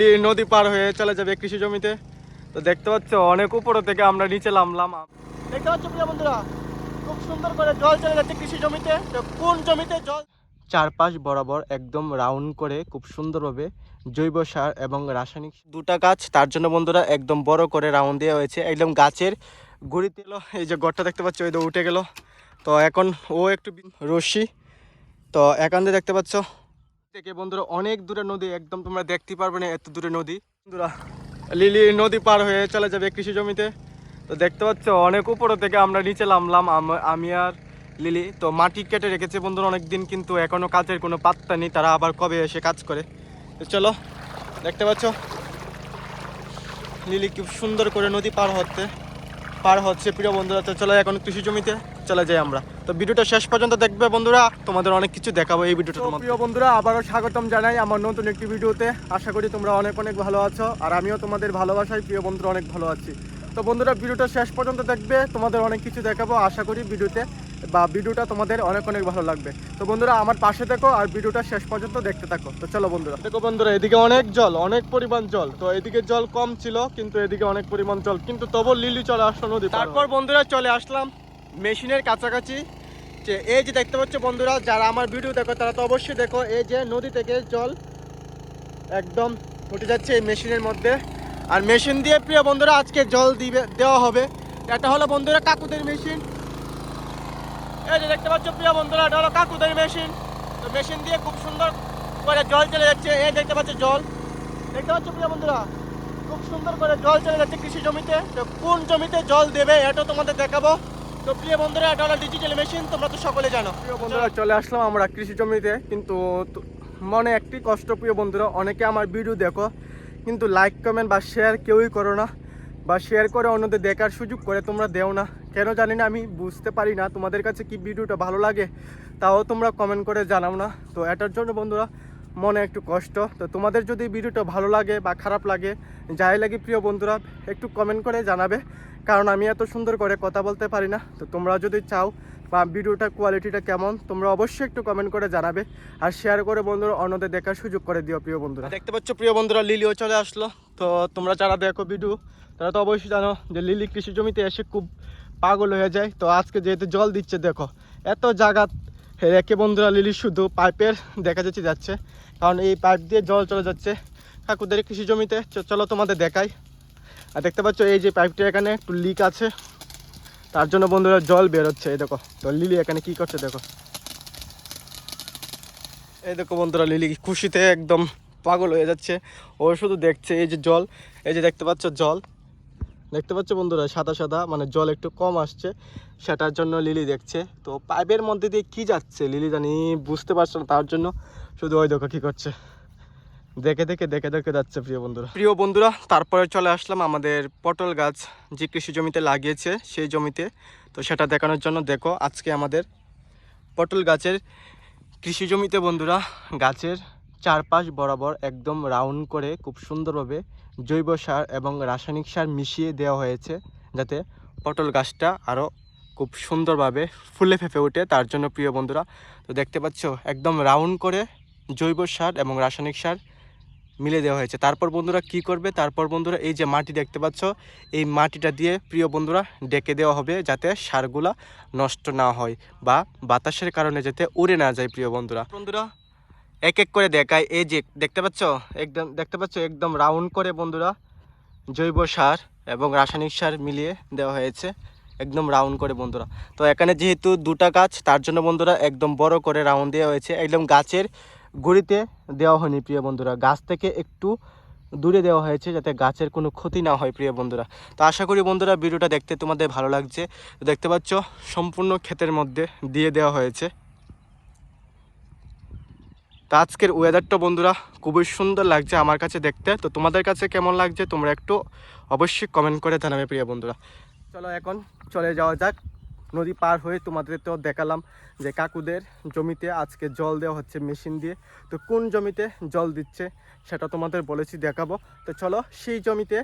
Lily নদী পার হয়ে চলে যাবে কৃষি জমিতে। তো দেখতে পাচ্ছ, অনেক উপর থেকে আমরা নিচে নামলাম। দেখতে পাচ্ছ প্রিয় বন্ধুরা, খুব সুন্দর করে জল চলে যাচ্ছে কৃষি জমিতে। কোন জমিতে জল চারপাশ বরাবর একদম রাউন্ড করে খুব সুন্দরভাবে জৈব সার এবং রাসায়নিক দুটা গাছ, তার জন্য বন্ধুরা একদম বড় করে রাউন্ড দেওয়া হয়েছে। একদম গাছের গুড়িতে এলো এই যে গড়টা দেখতে পাচ্ছ ওই তো উঠে গেল। তো এখন ও একটু রশ্মি। তো দিয়ে দেখতে পাচ্ছ থেকে বন্ধুরা, অনেক দূরে নদী, একদম তোমরা দেখতে পারবে না এত দূরে নদী। বন্ধুরা, লিলি নদী পার হয়ে চলে যাবে কৃষি জমিতে। তো দেখতে পাচ্ছ, অনেক উপরে থেকে আমরা নিচে নামলাম, আমি আর লিলি। তো মাটি কেটে রেখেছে বন্ধুরা অনেক দিন কিন্তু এখনও কাজের কোনো পাত্তা নেই, তারা আবার কবে এসে কাজ করে। তো চলো, দেখতে পাচ্ছ? লিলি খুব সুন্দর করে নদী পার হচ্ছে পার হচ্ছে প্রিয় বন্ধুরা। তো চলো এখন কৃষি জমিতে চলে যাই আমরা। তো ভিডিওটা শেষ পর্যন্ত দেখবে বন্ধুরা। তোমাদের অনেক কিছু দেখাবো এই ভিডিওটা প্রিয় বন্ধুরা আবারও স্বাগতম জানাই আমার নতুন একটি ভিডিওতে। আশা করি তোমরা অনেক অনেক ভালো আছো আর আমিও তোমাদের ভালোবাসায় প্রিয় বন্ধুরা অনেক ভালো আছি। তো বন্ধুরা ভিডিওটা শেষ পর্যন্ত দেখবে তোমাদের অনেক কিছু দেখাবো আশা করি ভিডিওতে বা ভিডিওটা তোমাদের অনেক অনেক ভালো লাগবে। তো বন্ধুরা আমার পাশে দেখো আর ভিডিওটা শেষ পর্যন্ত দেখতে থাকো। তো চলো বন্ধুরা। দেখো বন্ধুরা এদিকে অনেক জল অনেক পরিমাণ জল। তো এদিকে জল কম ছিল কিন্তু এদিকে অনেক পরিমাণ জল। কিন্তু তবু লিলি চলে আসলো নদী তারপর বন্ধুরা চলে আসলাম মেশিনের কাছাকাছি যে এই যে দেখতে পাচ্ছ বন্ধুরা, যারা আমার ভিডিও দেখো, তারা তো অবশ্যই দেখো, এই যে নদী থেকে জল একদম উঠে যাচ্ছে এই মেশিনের মধ্যে। আর মেশিন দিয়ে, প্রিয় বন্ধুরা, আজকে জল দিবে, দেওয়া হবে। এটা হলো বন্ধুরা কাকুদের মেশিন। এই যে দেখতে পাচ্ছ, প্রিয় বন্ধুরা, এটা হলো কাকুদের মেশিন। তো মেশিন দিয়ে খুব সুন্দর করে জল চলে যাচ্ছে। এই দেখতে পাচ্ছ জল। দেখতে পাচ্ছ, প্রিয় বন্ধুরা, খুব সুন্দর করে জল চলে যাচ্ছে কৃষি জমিতে। তো কোন জমিতে জল দেবে, এটা তোমাদের দেখাবো। তো প্রিয় বন্ধুরা এটা হলো ডিজিটাল মেশিন তোমরা তো সকলে জানো। প্রিয় বন্ধুরা, চলে আসলাম আমরা কৃষি জমিতে। কিন্তু মনে একটি কষ্ট, প্রিয় বন্ধুরা, অনেকে আমার ভিডিও দেখো, কিন্তু লাইক কমেন্ট বা শেয়ার কেউই করো না, বা শেয়ার করে অন্যদের দেখার সুযোগ করে তোমরা দেও না। কেন জানি না, আমি বুঝতে পারি না তোমাদের কাছে কি ভিডিওটা ভালো লাগে, তাও তোমরা কমেন্ট করে জানাও না। তো এটার জন্য বন্ধুরা মনে একটু কষ্ট। তো তোমাদের যদি ভিডিওটা ভালো লাগে বা খারাপ লাগে, যাই লাগে প্রিয় বন্ধুরা, একটু কমেন্ট করে জানাবে। কারণ আমি এত সুন্দর করে কথা বলতে পারি না। তো তোমরা যদি চাও বা ভিডিওটার কোয়ালিটিটা কেমন, তোমরা অবশ্যই একটু কমেন্ট করে জানাবে। আর শেয়ার করে বন্ধুরা অন্যদের দেখার সুযোগ করে দিও প্রিয় বন্ধুরা। দেখতে পাচ্ছ প্রিয় বন্ধুরা, লিলিও চলে আসলো। তো তোমরা যারা দেখো ভিডিও তারা তো অবশ্যই জানো যে লিলি কৃষি জমিতে এসে খুব পাগল হয়ে যায়। তো আজকে যেহেতু জল দিচ্ছে, দেখো, এত জায়গা রেখে বন্ধুরা লিলি শুধু পাইপের দেখা যাচ্ছে যাচ্ছে। কারণ এই পাইপ দিয়ে জল চলে যাচ্ছে কাকুদের কৃষি জমিতে। চলো তোমাদের দেখাই। আর দেখতে পাচ্ছ, এই যে পাইপটা এখানে একটু লিক আছে। তার জন্য বন্ধুরা জল বেরোচ্ছে এই দেখো। তো লিলি এখানে কি করছে, দেখো। এই দেখো বন্ধুরা, লিলি খুশিতে একদম পাগল হয়ে যাচ্ছে। ও শুধু দেখছে এই যে জল, এই যে দেখতে পাচ্ছ জল। দেখতে পাচ্ছ বন্ধুরা, সাদা সাদা মানে জল একটু কম আসছে। সেটার জন্য লিলি দেখছে। তো পাইপের মধ্যে দিয়ে কি যাচ্ছে লিলি জানি, বুঝতে পারছে না তার জন্য। শুধু ওই দেখো কি করছে। দেখে দেখে দেখে দেখে যাচ্ছে প্রিয় বন্ধুরা। প্রিয় বন্ধুরা, তারপরে চলে আসলাম আমাদের পটল গাছ যে কৃষি জমিতে লাগিয়েছে, সেই জমিতে। তো সেটা দেখানোর জন্য দেখো, আজকে আমাদের পটল গাছের কৃষি জমিতে বন্ধুরা, গাছের চারপাশ বরাবর একদম রাউন্ড করে খুব সুন্দরভাবে জৈব সার এবং রাসায়নিক সার মিশিয়ে দেওয়া হয়েছে যাতে পটল গাছটা আরও খুব সুন্দরভাবে ফুলে ফেঁপে ওঠে, তার জন্য প্রিয় বন্ধুরা। তো দেখতে পাচ্ছ, একদম রাউন্ড করে জৈব সার এবং রাসায়নিক সার মিলে দেওয়া হয়েছে। তারপর বন্ধুরা কি করবে? তারপর বন্ধুরা এই যে মাটি দেখতে পাচ্ছ, এই মাটিটা দিয়ে প্রিয় বন্ধুরা ডেকে দেওয়া হবে যাতে সারগুলা নষ্ট না হয় বা বাতাসের কারণে যাতে উড়ে না যায়, প্রিয় বন্ধুরা। বন্ধুরা এক এক করে দেখায়। এই যে, দেখতে পাচ্ছ? একদম, দেখতে পাচ্ছ? একদম রাউন্ড করে বন্ধুরা জৈব সার এবং রাসায়নিক সার মিলিয়ে দেওয়া হয়েছে। একদম রাউন্ড করে বন্ধুরা। তো এখানে যেহেতু দুটা গাছ, তার জন্য বন্ধুরা একদম বড় করে রাউন্ড দেওয়া হয়েছে। একদম গাছের গুড়িতে দেওয়া হয়নি, প্রিয় বন্ধুরা। গাছ থেকে একটু দূরে দেওয়া হয়েছে যাতে গাছের কোনো ক্ষতি না হয়, প্রিয় বন্ধুরা। তো আশা করি বন্ধুরা ভিডিওটা দেখতে তোমাদের ভালো লাগছে। দেখতে পাচ্ছ? সম্পূর্ণ ক্ষেতের মধ্যে দিয়ে দেওয়া হয়েছে। তো আজকের ওয়েদারটা বন্ধুরা খুবই সুন্দর লাগছে আমার কাছে দেখতে। তো তোমাদের কাছে কেমন লাগছে তোমরা একটু অবশ্যই কমেন্ট করে জানাবে প্রিয় বন্ধুরা। চলো এখন চলে যাওয়া যাক। নদী পার হয়ে তোমাদের তো দেখালাম যে কাকুদের জমিতে আজকে জল দেওয়া হচ্ছে মেশিন দিয়ে। তো কোন জমিতে জল দিচ্ছে সেটা তোমাদের বলেছি দেখাবো। তো চলো সেই জমিতে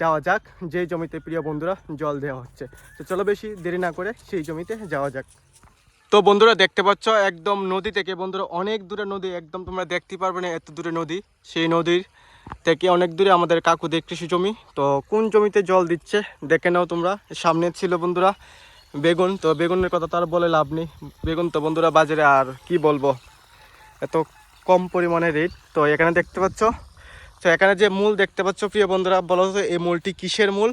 যাওয়া যাক, যেই জমিতে প্রিয় বন্ধুরা জল দেওয়া হচ্ছে। তো চলো বেশি দেরি না করে সেই জমিতে যাওয়া যাক। তো বন্ধুরা দেখতে পাচ্ছ, একদম নদী থেকে, বন্ধুরা অনেক দূরে নদী, একদম তোমরা দেখতে পারবে না এত দূরে নদী, সেই নদীর থেকে অনেক দূরে আমাদের কাকুদের কৃষি জমি। তো কোন জমিতে জল দিচ্ছে, দেখে নাও তোমরা, সামনে ছিল বন্ধুরা বেগুন, তো বেগুনের কথা তো আর বলে লাভ নেই। বেগুন তো বন্ধুরা বাজারে আর কি বলব, এত কম পরিমাণে রেট তো এখানে দেখতে পাচ্ছ, তো এখানে যে মূল দেখতে পাচ্ছ প্রিয় বন্ধুরা, বলো তো এই মূলটি কিসের মূল?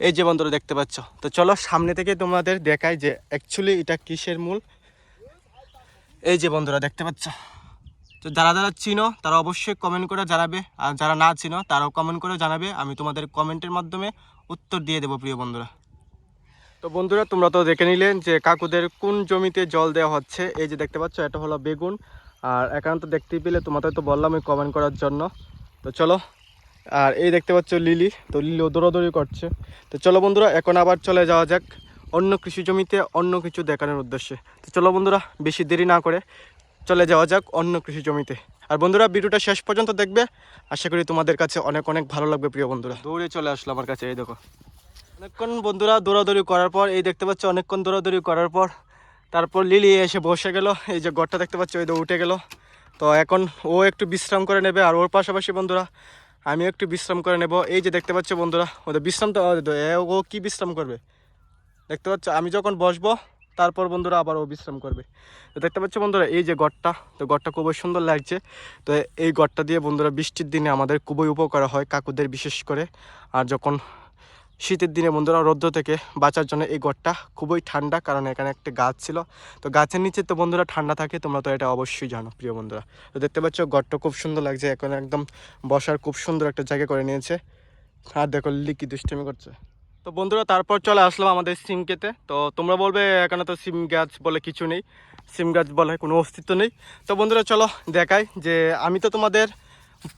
এই যে বন্ধুরা দেখতে পাচ্ছ। তো চলো সামনে থেকে তোমাদের দেখাই যে অ্যাকচুয়ালি এটা কিসের মূল? এই যে বন্ধুরা দেখতে পাচ্ছ। তো যারা যারা চিনো, তারা অবশ্যই কমেন্ট করে জানাবে। আর যারা না চিনো, তারাও কমেন্ট করে জানাবে। আমি তোমাদের কমেন্টের মাধ্যমে উত্তর দিয়ে দেবো, প্রিয় বন্ধুরা। তো বন্ধুরা, তোমরা তো দেখে নিলেন যে কাকুদের কোন জমিতে জল দেওয়া হচ্ছে। এই যে দেখতে পাচ্ছ, এটা হলো বেগুন। আর একান্ত তো দেখতেই পেলে তোমাদের তো বললাম আমি কমেন্ট করার জন্য। তো চলো আর এই দেখতে পাচ্ছ লিলি তো লিলিও দৌড়াদৌড়ি করছে। তো চলো বন্ধুরা এখন আবার চলে যাওয়া যাক অন্য কৃষি জমিতে অন্য কিছু দেখানোর উদ্দেশ্যে। তো চলো বন্ধুরা বেশি দেরি না করে চলে যাওয়া যাক অন্য কৃষি জমিতে। আর বন্ধুরা ভিডিওটা শেষ পর্যন্ত দেখবে। আশা করি তোমাদের কাছে অনেক অনেক ভালো লাগবে প্রিয় বন্ধুরা। দৌড়ে চলে আসলো আমার কাছে এই দেখো। অনেকক্ষণ বন্ধুরা দৌড়াদৌড়ি করার পর এই দেখতে পাচ্ছ অনেকক্ষণ দৌড়াদৌড়ি করার পর তারপর লিলি এসে বসে গেল। এই যে ঘরটা দেখতে পাচ্ছ ওই উঠে গেল। তো এখন ও একটু বিশ্রাম করে নেবে আর ওর পাশাপাশি বন্ধুরা আমি একটু বিশ্রাম করে নেব। এই যে দেখতে পাচ্ছ বন্ধুরা, ওদের বিশ্রাম তো, ও কি বিশ্রাম করবে? দেখতে পাচ্ছ, আমি যখন বসবো, তারপর বন্ধুরা আবার ও বিশ্রাম করবে। তো দেখতে পাচ্ছ বন্ধুরা, এই যে গড়টা, তো গড়টা খুবই সুন্দর লাগছে। তো এই গড়টা দিয়ে বন্ধুরা বৃষ্টির দিনে আমাদের খুবই উপকার হয় কাকুদের বিশেষ করে। আর যখন শীতের দিনে বন্ধুরা রৌদ্র থেকে বাঁচার জন্য এই গড়টা খুবই ঠান্ডা, কারণ এখানে একটা গাছ ছিল। তো গাছের নিচে তো বন্ধুরা ঠান্ডা থাকে, তোমরা তো এটা অবশ্যই জানো, প্রিয় বন্ধুরা। তো দেখতে পাচ্ছ, গড়টা খুব সুন্দর লাগছে, এখন একদম বসার খুব সুন্দর একটা জায়গা করে নিয়েছে। আর দেখো, লিলি কি দুষ্টামি করছে। তো বন্ধুরা, তারপর চলে আসলাম আমাদের সিম খেতে তো তোমরা বলবে, এখানে তো সিম গাছ বলে কিছু নেই, সিম গাছ বলে কোনো অস্তিত্ব নেই। তো বন্ধুরা, চলো দেখাই যে আমি তো তোমাদের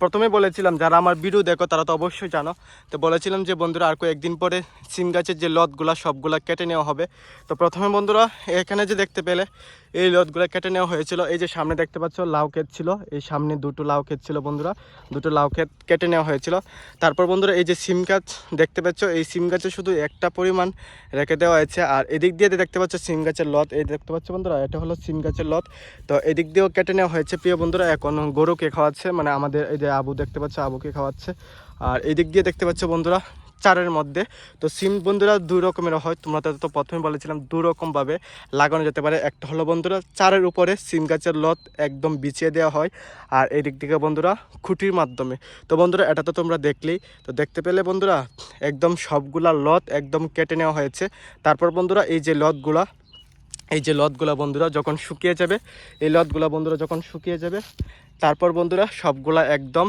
প্রথমে বলেছিলাম, যারা আমার ভিডিও দেখো, তারা তো অবশ্যই জানো। তো বলেছিলাম যে, বন্ধুরা, আর কয়েকদিন পরে সিম গাছের যে লতগুলা, সবগুলা কেটে নেওয়া হবে। তো প্রথমে বন্ধুরা, এখানে যে দেখতে পেলে এই লতগুলো কেটে নেওয়া হয়েছিল। এই যে সামনে দেখতে পাচ্ছ, লাউ ক্ষেত ছিল। এই সামনে দুটো লাউ ক্ষেত ছিল বন্ধুরা। দুটো লাউ ক্ষেত কেটে নেওয়া হয়েছিল। তারপর বন্ধুরা এই যে সিম গাছ দেখতে পাচ্ছ, এই সিম গাছে শুধু একটা পরিমাণ রেখে দেওয়া হয়েছে। আর এদিক দিয়ে দেখতে পাচ্ছ, সিম গাছের লত। এই দেখতে পাচ্ছ বন্ধুরা, এটা হলো সিম গাছের লত। তো এদিক দিয়েও কেটে নেওয়া হয়েছে। প্রিয় বন্ধুরা, এখন গরুকে খাওয়াচ্ছে। মানে আমাদের এই যে আবু দেখতে পাচ্ছ, আবুকে খাওয়াচ্ছে। আর এদিক দিয়ে দেখতে পাচ্ছ বন্ধুরা চারের মধ্যে। তো সিম বন্ধুরা দুই রকমের হয়, তোমরা তো তো প্রথমে বলেছিলাম দু রকমভাবে লাগানো যেতে পারে। একটা হলো বন্ধুরা চারের উপরে সিম গাছের লত একদম বিছিয়ে দেওয়া হয়, আর এদিক থেকে বন্ধুরা খুঁটির মাধ্যমে। তো বন্ধুরা এটা তো তোমরা দেখলেই, তো দেখতে পেলে বন্ধুরা একদম সবগুলা লত একদম কেটে নেওয়া হয়েছে। তারপর বন্ধুরা এই যে লতগুলা, এই যে লতগুলা বন্ধুরা যখন শুকিয়ে যাবে, এই লতগুলা বন্ধুরা যখন শুকিয়ে যাবে, তারপর বন্ধুরা সবগুলা একদম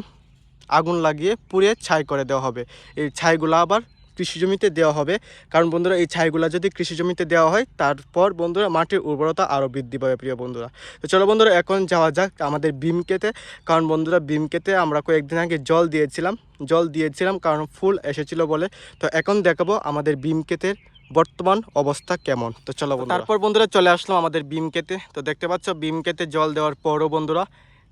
আগুন লাগিয়ে পুড়ে ছাই করে দেওয়া হবে। এই ছাইগুলো আবার কৃষি জমিতে দেওয়া হবে। কারণ বন্ধুরা, এই ছাইগুলো যদি কৃষি জমিতে দেওয়া হয়, তারপর বন্ধুরা মাটির উর্বরতা আরও বৃদ্ধি পাবে, প্রিয় বন্ধুরা। তো চলো বন্ধুরা, এখন যাওয়া যাক আমাদের বিম কেতে কারণ বন্ধুরা, বিম কেতে আমরা কয়েকদিন আগে জল দিয়েছিলাম। জল দিয়েছিলাম কারণ ফুল এসেছিল বলে। তো এখন দেখাবো আমাদের বিম কেতের বর্তমান অবস্থা কেমন। তো চলো তারপর বন্ধুরা চলে আসলাম আমাদের বিম কেতে তো দেখতে পাচ্ছ, বিম কেতে জল দেওয়ার পরও বন্ধুরা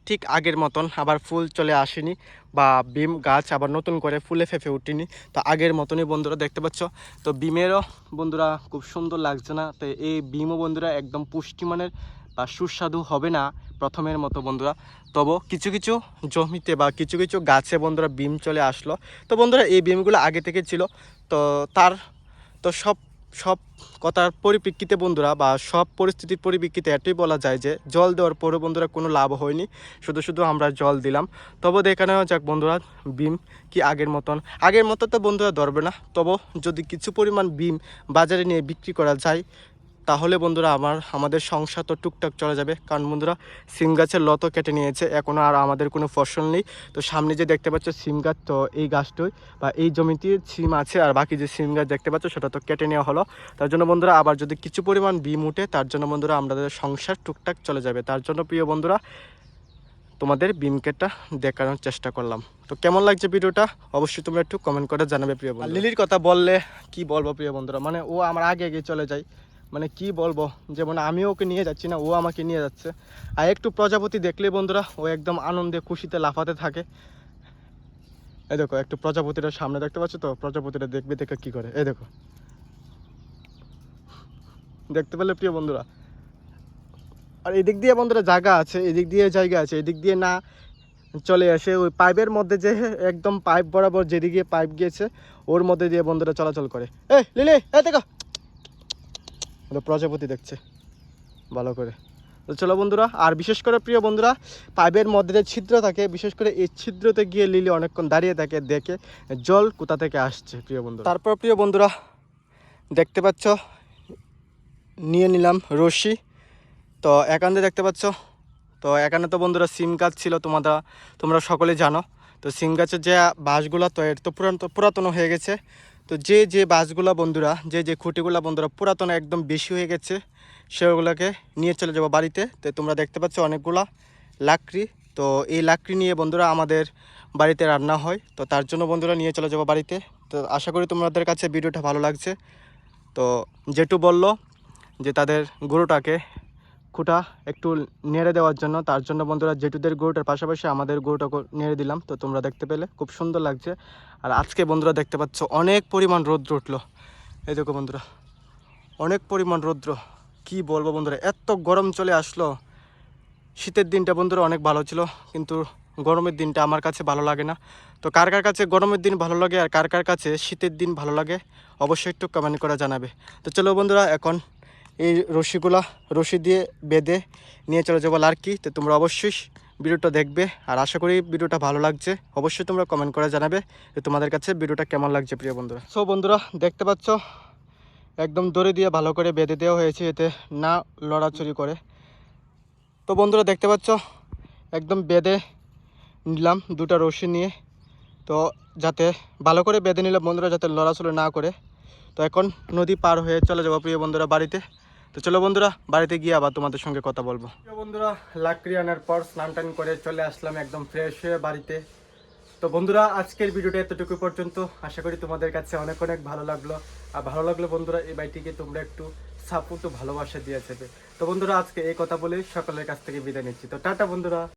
ঠিক আগের মতন আবার ফুল চলে আসেনি বা বিম গাছ আবার নতুন করে ফুলে ফেঁপে উঠিনি। তো আগের মতনই বন্ধুরা দেখতে পাচ্ছ। তো বিমেরও বন্ধুরা খুব সুন্দর লাগছে না। তো এই বিমও বন্ধুরা একদম পুষ্টিমানের বা সুস্বাদু হবে না প্রথমের মতো বন্ধুরা। তবু কিছু কিছু জমিতে বা কিছু কিছু গাছে বন্ধুরা বিম চলে আসলো। তো বন্ধুরা এই বিমগুলো আগে থেকে ছিল। তো তার, তো সব সব কথার পরিপ্রেক্ষিতে বন্ধুরা বা সব পরিস্থিতির পরিপ্রেক্ষিতে এটাই বলা যায় যে জল দেওয়ার পরে বন্ধুরা কোনো লাভ হয়নি। শুধু শুধু আমরা জল দিলাম। তবে দেখানো যাক বন্ধুরা, বিম কি আগের মতন। আগের মতো তো বন্ধুরা ধরবে না। তবে যদি কিছু পরিমাণ বিম বাজারে নিয়ে বিক্রি করা যায় তাহলে বন্ধুরা আমার, আমাদের সংসার তো টুকটাক চলে যাবে। কারণ বন্ধুরা, সিম গাছের লতও কেটে নিয়েছে এখনও আর আমাদের কোনো ফসল নেই। তো সামনে যে দেখতে পাচ্ছ সিম গাছ, তো এই গাছটাই বা এই জমিতে সিম আছে আর বাকি যে সিম গাছ দেখতে পাচ্ছ সেটা তো কেটে নেওয়া হলো। তার জন্য বন্ধুরা আবার যদি কিছু পরিমাণ বিম উঠে, তার জন্য বন্ধুরা আমাদের সংসার টুকটাক চলে যাবে। তার জন্য প্রিয় বন্ধুরা, তোমাদের বিম কেটটা দেখানোর চেষ্টা করলাম। তো কেমন লাগছে ভিডিওটা? অবশ্যই তোমরা একটু কমেন্ট করে জানাবে প্রিয় বন্ধু লিলির কথা বললে কি বলব প্রিয় বন্ধুরা? মানে ও আমার আগে আগে চলে যায়। মানে কি বলব? যেমন আমিও ওকে নিয়ে যাচ্ছি না, ও আমাকে নিয়ে যাচ্ছে। আর একটু প্রজাপতি দেখলে বন্ধুরা, ও একদম আনন্দে খুশিতে লাফাতে থাকে। এই দেখো, একটু প্রজাপতিটা সামনে দেখতে পাচ্ছ তো? প্রজাপতিটা দেখবে, দেখে কি করে? এই দেখো। দেখতে পেলে প্রিয় বন্ধুরা? আর এদিক দিয়ে বন্ধুরা জায়গা আছে, এদিক দিয়ে জায়গা আছে, এদিক দিয়ে না চলে আসে। ওই পাইপের মধ্যে যে একদম পাইপ বরাবর যেদিকে পাইপ গিয়েছে, ওর মধ্যে দিয়ে বন্ধুরা চলাচল করে। এই, লিলি, এই দেখো। প্রজাপতি দেখছে। ভালো করে। তো চলো বন্ধুরা, আর বিশেষ করে প্রিয় বন্ধুরা, পাইপের মধ্যে যে ছিদ্র থাকে, বিশেষ করে এই ছিদ্রতে গিয়ে লিলি অনেকক্ষণ দাঁড়িয়ে থাকে, দেখে জল কোথা থেকে আসছে, প্রিয় বন্ধু তারপর প্রিয় বন্ধুরা, দেখতে পাচ্ছ, নিয়ে নিলাম রশি তো একান্তে দেখতে পাচ্ছ, তো এখানে তো বন্ধুরা সিম গাছ ছিল তোমরা তোমরা সকলে জানো। তো সিম গাছের যে বাঁশগুলো, তো এর তো পুরান পুরাতন হয়ে গেছে। তো যে যে বাঁশগুলো বন্ধুরা, যে যে খুঁটিগুলো বন্ধুরা পুরাতন একদম বেশি হয়ে গেছে, সেগুলোকে নিয়ে চলে যাব বাড়িতে। তো তোমরা দেখতে পাচ্ছ অনেকগুলা লাকড়ি। তো এই লাকড়ি নিয়ে বন্ধুরা আমাদের বাড়িতে রান্না হয়। তো তার জন্য বন্ধুরা নিয়ে চলে যাব বাড়িতে। তো আশা করি তোমাদের কাছে ভিডিওটা ভালো লাগছে। তো জেঠু বলল যে তাদের গরুটাকে খুঁটা একটু নেড়ে দেওয়ার জন্য। তার জন্য বন্ধুরা জেঠুদের গরুটার পাশাপাশি আমাদের গরুটা নেড়ে দিলাম। তো তোমরা দেখতে পেলে, খুব সুন্দর লাগছে। আর আজকে বন্ধুরা দেখতে পাচ্ছ, অনেক পরিমাণ রৌদ্র উঠল। এই দেখো বন্ধুরা, অনেক পরিমাণ রৌদ্র। কি বলব বন্ধুরা, এত গরম চলে আসলো। শীতের দিনটা বন্ধুরা অনেক ভালো ছিল, কিন্তু গরমের দিনটা আমার কাছে ভালো লাগে না। তো কার কার কাছে গরমের দিন ভালো লাগে আর কার কার কাছে শীতের দিন ভালো লাগে, অবশ্যই একটু কমেন্ট করে জানাবে। তো চলো বন্ধুরা, এখন এই রশিগুলা রশি দিয়ে বেঁধে নিয়ে চলে যাব লার্কি। তো তোমরা অবশ্যই ভিডিওটা দেখবে। আর আশা করি ভিডিওটা ভালো লাগছে। অবশ্যই তোমরা কমেন্ট করে জানাবে যে তোমাদের কাছে ভিডিওটা কেমন লাগছে, প্রিয় বন্ধুরা। সো বন্ধুরা, দেখতে পাচ্ছ? একদম দড়ি দিয়ে ভালো করে বেঁধে দেওয়া হয়েছে এতে, না লড়াচড়ি করে। তো বন্ধুরা, দেখতে পাচ্ছ? একদম বেঁধে নিলাম দুটা রশি নিয়ে। তো যাতে ভালো করে বেঁধে নিলে বন্ধুরা যাতে লড়াচড়ি না করে। তো এখন নদী পার হয়ে চলে যাব, প্রিয় বন্ধুরা, বাড়িতে। তো চলো বন্ধুরা, বাড়িতে গিয়ে আবার তোমাদের সঙ্গে কথা বলব। বন্ধুরা লাকড়ি আনার পর স্নান টান করে চলে আসলাম একদম ফ্রেশ হয়ে বাড়িতে। তো বন্ধুরা, আজকের ভিডিওটা এতটুকু পর্যন্ত। আশা করি তোমাদের কাছে অনেক অনেক ভালো লাগল। আর ভালো লাগল বন্ধুরা, এই বাড়িটিকে তোমরা একটু সাপোর্ট ও ভালোবাসা দিয়ে যাবে। তো বন্ধুরা, আজকে এই কথা বলে সকলের কাছ থেকে বিদায় নিচ্ছি। তো টাটা বন্ধুরা।